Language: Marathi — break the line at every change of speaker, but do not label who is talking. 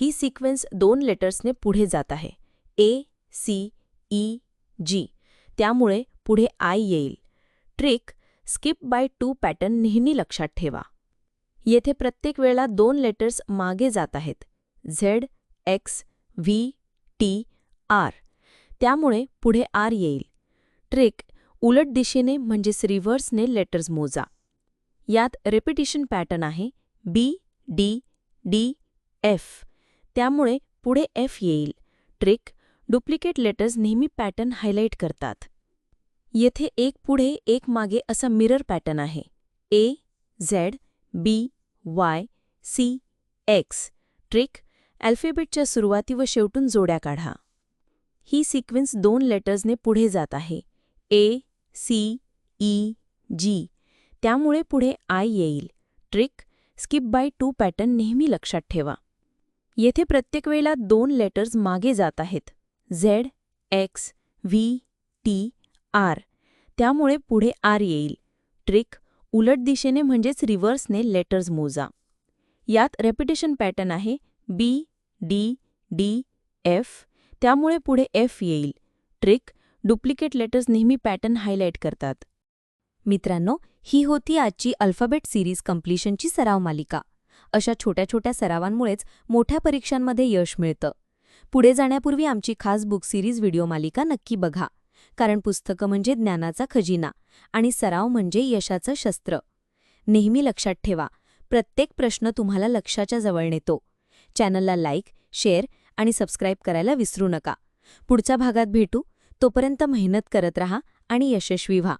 ही सिक्वेन्स दोन लेटर्सने पुढे जात आहे. ए सी ई जी त्यामुळे पुढे आय येईल. Trick skip by two pattern नेहमी लक्षात ठेवा. येथे प्रत्येक वेळा दोन लेटर्स मागे जात आहेत. Z X V T R त्यामुळे पुढे आर येईल. ट्रिक उलट दिशेने म्हणजेच रिव्हर्सने लेटर्स मोजा. यात रेपिटिशन पॅटर्न आहे. बी डी डी एफ त्यामुळे पुढे एफ येईल. ट्रिक डुप्लिकेट लेटर्स नेहमी पॅटर्न हायलाईट करतात. येथे एक पुढे एक मागे असा मिरर पॅटर्न आहे. A Z B Y C X trick अल्फेबेटच्या सुरुवाती व शेवटून जोड्या काढा. ही सिक्वेन्स दोन लेटर्सने पुढे जात आहे. ए सी ई जी त्यामुळे पुढे आय येईल. Trick skip by two pattern नेहमी लक्षात ठेवा. येथे प्रत्येक वेळेला दोन लेटर्स मागे जात आहेत. Z X V T R त्यामुळे पुढे आर येईल. ट्रिक उलट दिशेने म्हणजेच रिव्हर्सने लेटर्स मोजा. यात रेपिटेशन पॅटर्न आहे. बी डी डी एफ त्यामुळे पुढे एफ येईल. ट्रिक डुप्लिकेट लेटर्स नेहमी पॅटर्न हायलाईट करतात. मित्रांनो ही होती आजची अल्फाबेट सिरीज कम्प्लिशनची सराव मालिका. अशा छोट्या छोट्या सरावांमुळेच मोठ्या परीक्षांमध्ये यश मिळतं. पुढे जाण्यापूर्वी आमची खास बुक सिरीज व्हिडिओ मालिका नक्की बघा. कारण पुस्तकं म्हणजे ज्ञानाचा खजिना आणि सराव म्हणजे यशाचं शस्त्र. नेहमी लक्षात ठेवा प्रत्येक प्रश्न तुम्हाला लक्षाच्या जवळ नेतो. चॅनलला लाईक शेअर आणि सबस्क्राईब करायला विसरू नका. पुढच्या भागात भेटू. तोपर्यंत मेहनत करत रहा आणि यशस्वी व्हा.